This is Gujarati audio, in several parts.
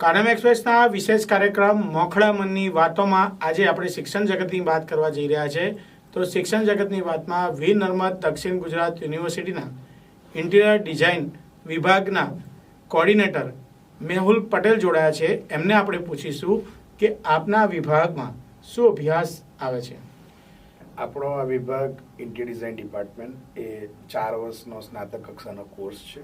કાનમ એક્સપ્રેસના વિશેષ કાર્યક્રમ મોખળા મનની વાતોમાં આજે આપણે શિક્ષણ જગતની વાત કરવા જઈ રહ્યા છે. તો શિક્ષણ જગતની વાતમાં વીર નર્મદ, દક્ષિણ ગુજરાત યુનિવર્સિટીના ઇન્ટિરિયર ડિઝાઇન વિભાગના કોર્ડિનેટર મેહુલ પટેલ જોડાયા છે. એમને આપણે પૂછીશું કે આપના વિભાગમાં શું અભ્યાસ આવે છે? આપણો આ વિભાગ ઇન્ટિરિયર ડિઝાઇન ડિપાર્ટમેન્ટ એ ચાર વર્ષનો સ્નાતક કક્ષાનો કોર્સ છે.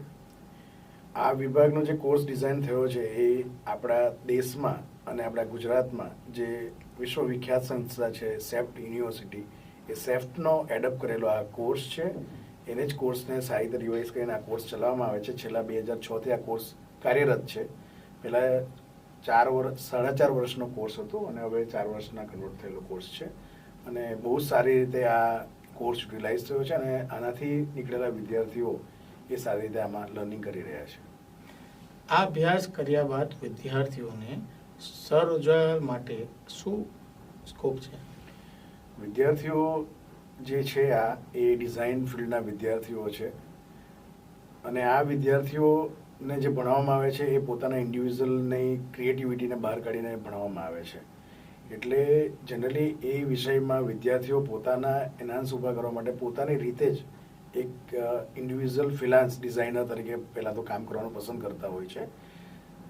આ વિભાગનો જે કોર્સ ડિઝાઇન થયો છે એ આપણા દેશમાં અને આપણા ગુજરાતમાં જે વિશ્વવિખ્યાત સંસ્થા છે, સેફ્ટ યુનિવર્સિટી, એ સેફ્ટનો એડપ્ટ કરેલો આ કોર્સ છે. એને જ કોર્સને સારી રીતે રિવાઇઝ કરીને આ કોર્સ ચલાવવામાં આવે છે. છેલ્લા બે હજાર છથી આ કોર્સ કાર્યરત છે. પહેલાં ચાર વર્ષ સાડા ચાર વર્ષનો કોર્સ હતો અને હવે ચાર વર્ષના કન્વર્ટ થયેલો કોર્સ છે. અને બહુ સારી રીતે આ કોર્સ યુટિલાઇઝ થયો છે અને આનાથી નીકળેલા વિદ્યાર્થીઓ એ સારી રીતે આમાં લર્નિંગ કરી રહ્યા છે? આ અભ્યાસ કર્યા બાદ વિદ્યાર્થીઓને સ્વરોજગાર માટે શું સ્કોપ છે? વિદ્યાર્થીઓ જે છે આ એ ડિઝાઇન ફિલ્ડના વિદ્યાર્થીઓ છે. અને આ વિદ્યાર્થીઓને જે ભણાવવામાં આવે છે એ પોતાના ઇન્ડિવિજ્યુઅલની ક્રિએટિવિટીને બહાર કાઢીને ભણાવવામાં આવે છે. એટલે જનરલી એ વિષયમાં વિદ્યાર્થીઓ પોતાના એનહાન્સ ઊભા કરવા માટે પોતાની રીતે જ એક ઇન્ડિવિઝ્યુઅલ ફિલાન્સ ડિઝાઇનર તરીકે પહેલાં તો કામ કરવાનું પસંદ કરતા હોય છે.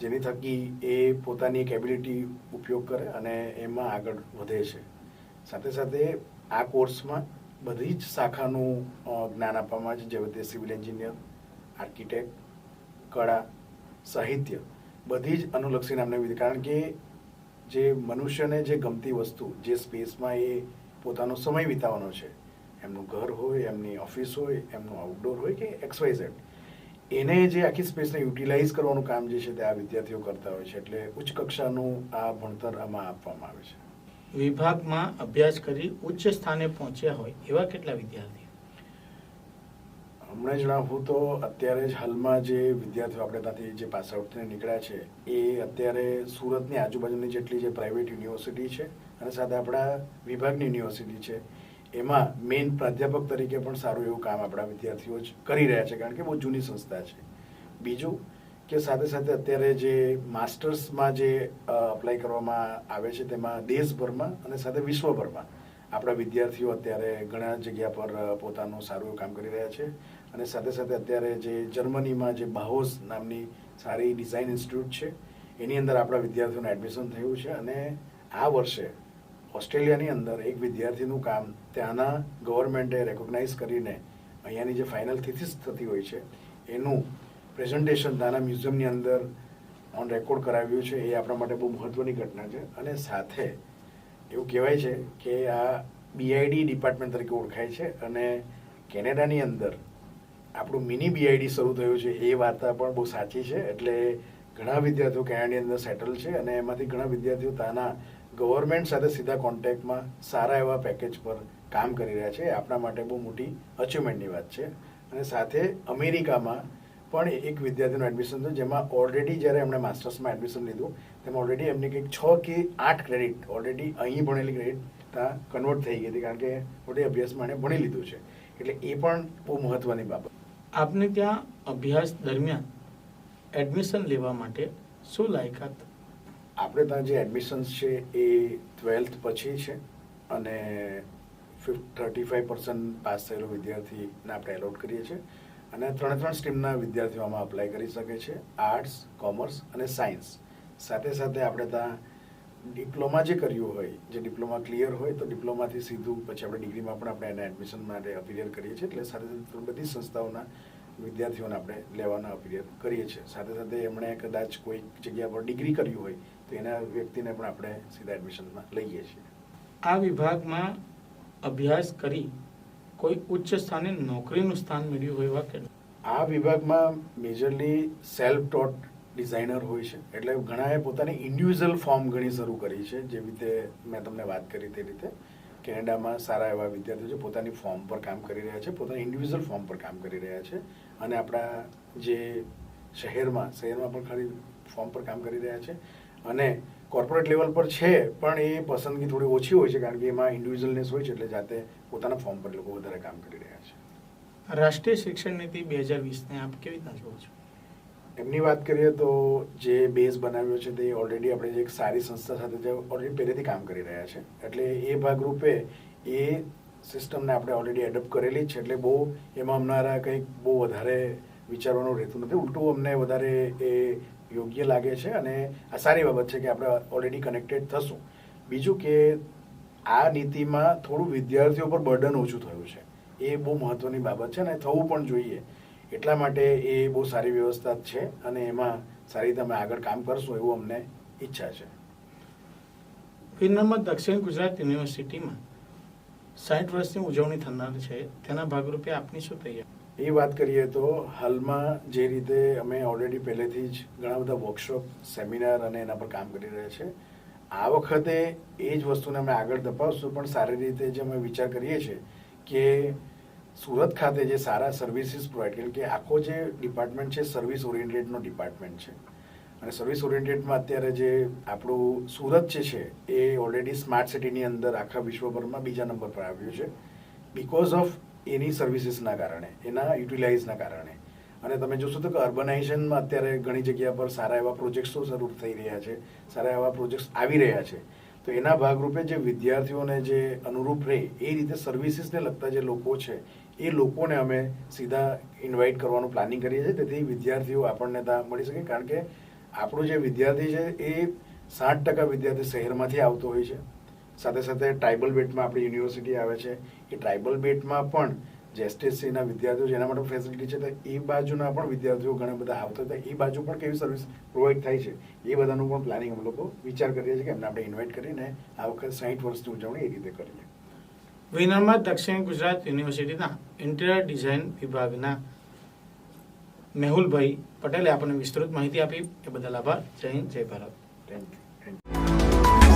જેની થકી એ પોતાની એક એબિલિટી ઉપયોગ કરે અને એમાં આગળ વધે છે. સાથે સાથે આ કોર્સમાં બધી જ શાખાનું જ્ઞાન આપવામાં આવે છે. જેવી રીતે સિવિલ એન્જિનિયર આર્કિટેક્ટ કળા, સાહિત્ય, બધી જ અનુલક્ષી નામને વિધિ કારણ કે જે મનુષ્યને જે ગમતી વસ્તુ, જે સ્પેસમાં એ પોતાનો સમય વિતાવવાનો છે એમનું ઘર હોય એમની ઓફિસ હોય એમનું આઉટડોર હોય કે એક્સવાઇઝેડ એને જે આખી સ્પેસને યુટિલાઇઝ કરવાનું કામ જે છે તે આ વિદ્યાર્થીઓ કરતા હોય છે. એટલે ઉચ્ચ કક્ષાનું આ ભણતર આમાં આપવામાં આવે છે. વિભાગમાં અભ્યાસ કરી ઉચ્ચ સ્થાને પહોંચ્યા હોય એવા કેટલા વિદ્યાર્થીઓ? હમણાં જણાવું તો અત્યારે જ હાલમાં જે વિદ્યાર્થીઓ આપણે ત્યાંથી જે પાસ આઉટ થઈને નીકળ્યા છે એ અત્યારે સુરતની આજુબાજુની જેટલી જે પ્રાઇવેટ યુનિવર્સિટી છે અને સાથે આપણા વિભાગની યુનિવર્સિટી છે એમાં મેઇન પ્રાધ્યાપક તરીકે પણ સારું એવું કામ આપણા વિદ્યાર્થીઓ કરી રહ્યા છે, કારણ કે બહુ જૂની સંસ્થા છે. બીજું કે સાથે સાથે અત્યારે જે માસ્ટર્સમાં જે અપ્લાય કરવામાં આવે છે, તેમાં દેશભરમાં અને સાથે વિશ્વભરમાં આપણા વિદ્યાર્થીઓ અત્યારે ઘણા જગ્યા પર પોતાનું સારું કામ કરી રહ્યા છે. અને સાથે સાથે અત્યારે જે જર્મનીમાં જે બાહોસ નામની સારી ડિઝાઇન ઇન્સ્ટિટ્યૂટ છે, એની અંદર આપણા વિદ્યાર્થીઓનું એડમિશન થયું છે અને આ વર્ષે ઓસ્ટ્રેલિયાની અંદર એક વિદ્યાર્થીનું કામ ત્યાંના ગવર્મેન્ટે રેકોગ્નાઇઝ કરીને અહીંયાની જે ફાઇનલ થિસિસ થતી હોય છે, એનું પ્રેઝન્ટેશન ત્યાંના મ્યુઝિયમની અંદર ઓન રેકોર્ડ કરાવ્યું છે, એ આપણા માટે બહુ મહત્ત્વની ઘટના છે. અને સાથે એવું કહેવાય છે કે આ બીઆઈડી ડિપાર્ટમેન્ટ તરીકે ઓળખાય છે અને કેનેડાની અંદર આપણું મિની બીઆઈડી શરૂ થયું છે, એ વાર્તા પણ બહુ સાચી છે. એટલે ઘણા વિદ્યાર્થીઓ કેનેડાની અંદર સેટલ છે અને એમાંથી ઘણા વિદ્યાર્થીઓ ત્યાંના ગવર્મેન્ટ સાથે સીધા કોન્ટેક્ટમાં સારા એવા પેકેજ પર કામ કરી રહ્યા છે. આપણા માટે બહુ મોટી અચીવમેન્ટની વાત છે. અને સાથે અમેરિકામાં પણ એક વિદ્યાર્થીનું એડમિશન થયું, જેમાં ઓલરેડી જ્યારે એમણે માસ્ટર્સમાં એડમિશન લીધું, તેમાં ઓલરેડી એમની કંઈક છ કે આઠ ક્રેડિટ ઓલરેડી અહીં ભણેલી ક્રેડિટ ત્યાં કન્વર્ટ થઈ ગઈ હતી, કારણ કે મોટી અભ્યાસમાં એણે ભણી લીધું છે. એટલે એ પણ બહુ મહત્ત્વની બાબત. આપને ત્યાં અભ્યાસ દરમિયાન એડમિશન લેવા માટે શું લાયકાત આપણે ત્યાં જે એડમિશન્સ છે એ ટ્વેલ્થ પછી છે અને થર્ટી ફાઈવ પર્સન્ટ પાસ થયેલો વિદ્યાર્થીને આપણે એલોટ કરીએ છીએ. અને ત્રણે ત્રણ સ્ટ્રીમના વિદ્યાર્થીઓ આમાં અપ્લાય કરી શકે છે. આર્ટ્સ કોમર્સ અને સાયન્સ સાથે સાથે આપણે ત્યાં ડિપ્લોમા જે કર્યું હોય, જે ડિપ્લોમા ક્લિયર હોય, તો ડિપ્લોમાથી સીધું પછી આપણે ડિગ્રીમાં પણ આપણે એને એડમિશન માટે અપિયર કરીએ છીએ. એટલે સાથે સાથે બધી સંસ્થાઓના વિદ્યાર્થીઓને આપણે લેવાના અપિયર કરીએ છીએ. સાથે સાથે એમણે કદાચ કોઈ જગ્યા પર ડિગ્રી કર્યું હોય તો એના વ્યક્તિને પણ આપણે સીધા એડમિશનમાં લઈએ છીએ. આ વિભાગમાં અભ્યાસ કરી કોઈ ઉચ્ચ સ્થાને નોકરીનું સ્થાન મેળવ્યું હોય એવા કે આ વિભાગમાં મેજરલી સેલ્ફ ટોટ ડિઝાઇનર હોય છે. એટલે ઘણાએ પોતાની ઇન્ડિવિજ્યુઅલ ફોર્મ ઘણી શરૂ કરી છે. જેવી રીતે મેં તમને વાત કરી તે રીતે કેનેડામાં સારા એવા વિદ્યાર્થીઓ છે પોતાની ફોર્મ પર કામ કરી રહ્યા છે પોતાની ઇન્ડિવિજ્યુઅલ ફોર્મ પર કામ કરી રહ્યા છે. અને આપણા જે શહેરમાં શહેરમાં પણ ખરી ફોર્મ પર કામ કરી રહ્યા છે. અને કોર્પોરેટ લેવલ પર છે પણ એ પસંદગી થોડી ઓછી હોય છે કારણ કે એમાં ઇન્ડિવિજ્યુઅલનેસ હોય છે એટલે જાતે પોતાના ફોર્મ પર લોકો વધારે કામ કરી રહ્યા છે. રાષ્ટ્રીય શિક્ષણ નીતિ બે હજાર વીસને આપ કેવી રીતના જોવો છો? એમની વાત કરીએ તો જે બેઝ બનાવ્યો છે તે ઓલરેડી આપણે જે એક સારી સંસ્થા સાથે જે ઓલરેડી પહેલેથી કામ કરી રહ્યા છે. એટલે એ ભાગરૂપે એ સિસ્ટમને આપણે ઓલરેડી એડપ્ટ કરેલી છે એટલે બહુ એમાં અમારા કંઈક બહુ વધારે વિચારવાનું રહેતું નથી. ઉલટું અમને વધારે એ યોગ્ય લાગે છે અને આ સારી બાબત છે કે આપણે ઓલરેડી કનેક્ટેડ થશું. બીજું કે આ નીતિમાં થોડું વિદ્યાર્થીઓ પર બર્ડન ઓછું થયું છે. એ બહુ મહત્વની બાબત છે અને થવું પણ જોઈએ. એટલા માટે એ બહુ સારી વ્યવસ્થા છે અને એમાં સારી રીતે અમે આગળ કામ કરશું એવું અમને ઈચ્છા છે. વિનર્મદ દક્ષિણ ગુજરાત યુનિવર્સિટીમાં સાઠ વર્ષની ઉજવણી થનાર છે. તેના ભાગરૂપે આપની શું તૈયારી? એ વાત કરીએ તો હાલમાં જે રીતે અમે ઓલરેડી પહેલેથી જ ઘણા બધા વર્કશોપ સેમિનાર અને એના પર કામ કરી રહ્યા છે. આ વખતે એ જ વસ્તુને અમે આગળ ધપાવશું, પણ સારી રીતે જે અમે વિચાર કરીએ છીએ કે સુરત ખાતે જે સારા સર્વિસીસ પ્રોવાઈડ કરે કે આખો જે ડિપાર્ટમેન્ટ છે સર્વિસ ઓરિએન્ટેડનો ડિપાર્ટમેન્ટ છે. અને સર્વિસ ઓરિએન્ટેડમાં અત્યારે જે આપણું સુરત જે છે, એ ઓલરેડી સ્માર્ટ સિટીની અંદર આખા વિશ્વભરમાં બીજા નંબર પર આવ્યું છે. બિકોઝ ઓફ એની સર્વિસીસના કારણે, એના યુટિલાઇઝના કારણે. અને તમે જોશો તો કે અર્બનાઇઝેશનમાં અત્યારે ઘણી જગ્યા પર સારા એવા પ્રોજેક્ટ્સો શરૂ થઈ રહ્યા છે, સારા એવા પ્રોજેક્ટ્સ આવી રહ્યા છે. તો એના ભાગરૂપે જે વિદ્યાર્થીઓને જે અનુરૂપ રહે, એ રીતે સર્વિસીસને લગતા જે લોકો છે, એ લોકોને અમે સીધા ઇન્વાઇટ કરવાનું પ્લાનિંગ કરીએ છીએ. તેથી વિદ્યાર્થીઓ આપણને ત્યાં મળી શકે. કારણ કે આપણું જે વિદ્યાર્થી છે, એ સાઠ ટકા વિદ્યાર્થી શહેરમાંથી આવતો હોય છે. સાથે સાથે ટ્રાઇબલ બેટમાં આપણી યુનિવર્સિટી આવે છે. એ ટ્રાઇબલ બેટમાં પણ જે વિદ્યાર્થીઓ જેના માટે ફેસિલિટી છે તો એ બાજુના પણ વિદ્યાર્થીઓ ઘણા બધા આવતા હતા. એ બાજુ પણ કેવી સર્વિસ પ્રોવાઈડ થાય છે? એ બધાનું પણ પ્લાનિંગ અમે લોકો વિચાર કરીએ છીએ કે એમને આપણે ઇન્વાઇટ કરીને આ વખત સાઠ વર્ષની ઉજવણી એ રીતે કરીએ. વિનરમાં દક્ષિણ ગુજરાત યુનિવર્સિટીના ઇન્ટિરિયર ડિઝાઇન વિભાગના મેહુલભાઈ પટેલે આપણને વિસ્તૃત માહિતી આપી. એ બદલ આભાર. જય હિન્દ જય Bharat. Thank you